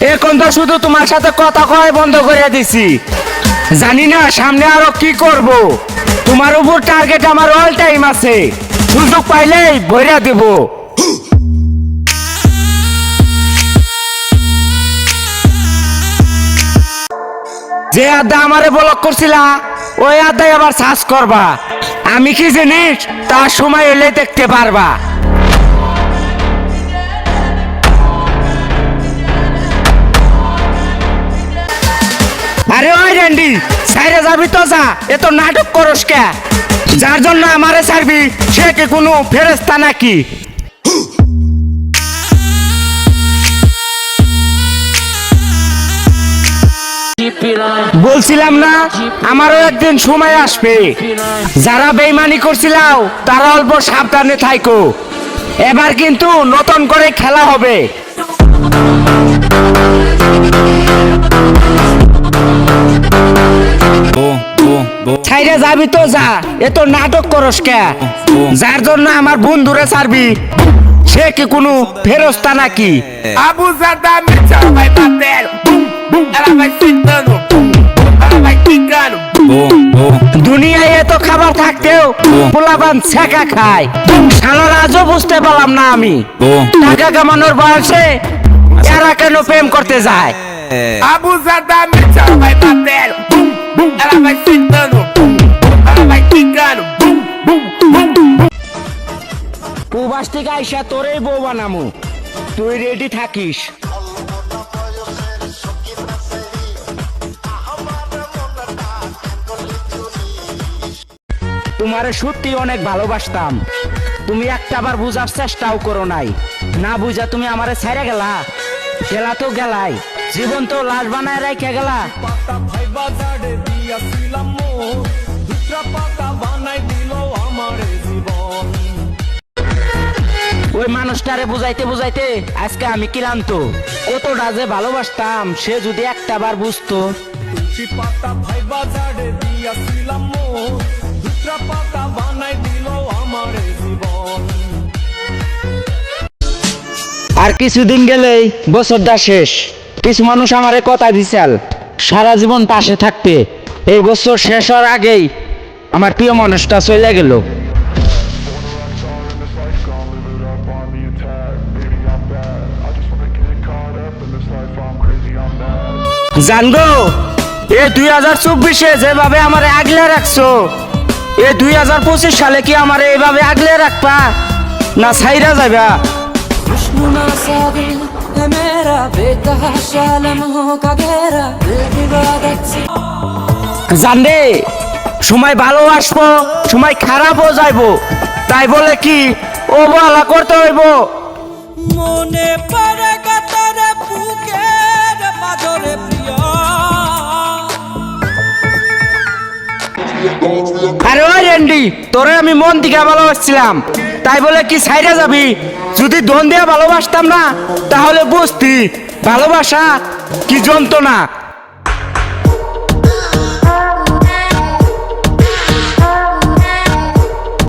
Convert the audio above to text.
এখন তো শুধু তোমার সাথে কথা কয় বন্ধ করে দিছি? জানি না, সামনে আরও কি করব? তোমার উপর টার্গেট আমার অল টাইম আছে। সুযোগ পাইলেই ভইরা দেব। যে আদা আমারে ব্লক করছিলা, ওই আদায় আবার সার্চ করবা। আমি কি জিনিস, তার সময় এলে দেখতে পারবা। আরে সাইরে যাবি তো যা এত নাটক করস কে? যার জন্য আমারে ছাড়বি, সে কি কোনো ফেরেস্তা নাকি? বলছিলাম না, আমারও একদিন সময় আসবে। যারা বেইমানি করছিলাও, তারা অল্প সাবধানে থাইকো। এবার কিন্তু নতুন করে খেলা হবে। যাবি তো যা। এ তো নাটক করস কে? যার জন্য আমার বোন দূরে ছাড়বি। সে কি কোনো ফেরস্তা নাকি? খায়। সালার বুঝতে পারলাম না আমি। টাকা কামানোর বয়সে এরা কেন প্রেম করতে যায়? আবু জাদা মিছা ভাই বাতের। প্রবাস থেকে আইসা তোরেই বউ বানামু। তুই রেডি থাকিস। তোমারে সত্যি অনেক ভালোবাসতাম। তুমি একটা বার বুঝার চেষ্টাও করো নাই। না বুঝা তুমি আমারে ছেড়ে গেলা। গেলা তো গেলাই। জীবন তো লাশ বানায় রেখে গেলা। ওই মানুষটারে বুঝাইতে বুঝাইতে আজকে আমি ক্লান্ত। কতটা যে ভালোবাসতাম সে যদি একটা বার বুঝতো। পাতা ভাইবা ঝাড়ে দিয়াছিলাম মোর পাতা বানাই দিল আমার জীবন। আর কিছুদিন গেলেই বছরটা শেষ। কিছু মানুষ আমারে কথা দিছাল সারা জীবন পাশে থাকতে। এই বছর শেষ হওয়ার আগেই আমার প্রিয় মানুষটা চলে গেল। জানব এ দুই হাজার চব্বিশে যেভাবে আমার আগলে রাখছো এ দুই হাজার পঁচিশ সালে কি আমার এইভাবে আগলে রাখবা? না সাইরা যাবা জানবে সময় ভালো আসব সময় খারাপও যাইব তাই বলে কি ও বলা করতে হইব? মনে পা আরে ওই রেন্ডি তোরে আমি মন দিকে ভালোবাসছিলাম। তাই বলে কি সাইডে যাবি? যদি দন দিয়ে ভালোবাসতাম না, তাহলে বুঝতি, ভালোবাসা কি যন্ত্রণা?